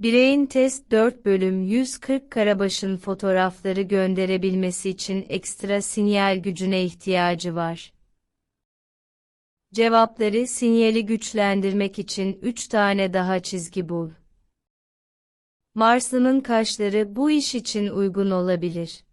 Bireyin test 4 bölüm 140 Karabaş'ın fotoğrafları gönderebilmesi için ekstra sinyal gücüne ihtiyacı var. Cevapları sinyali güçlendirmek için 3 tane daha çizgi bul. Marslı'nın kaşları bu iş için uygun olabilir.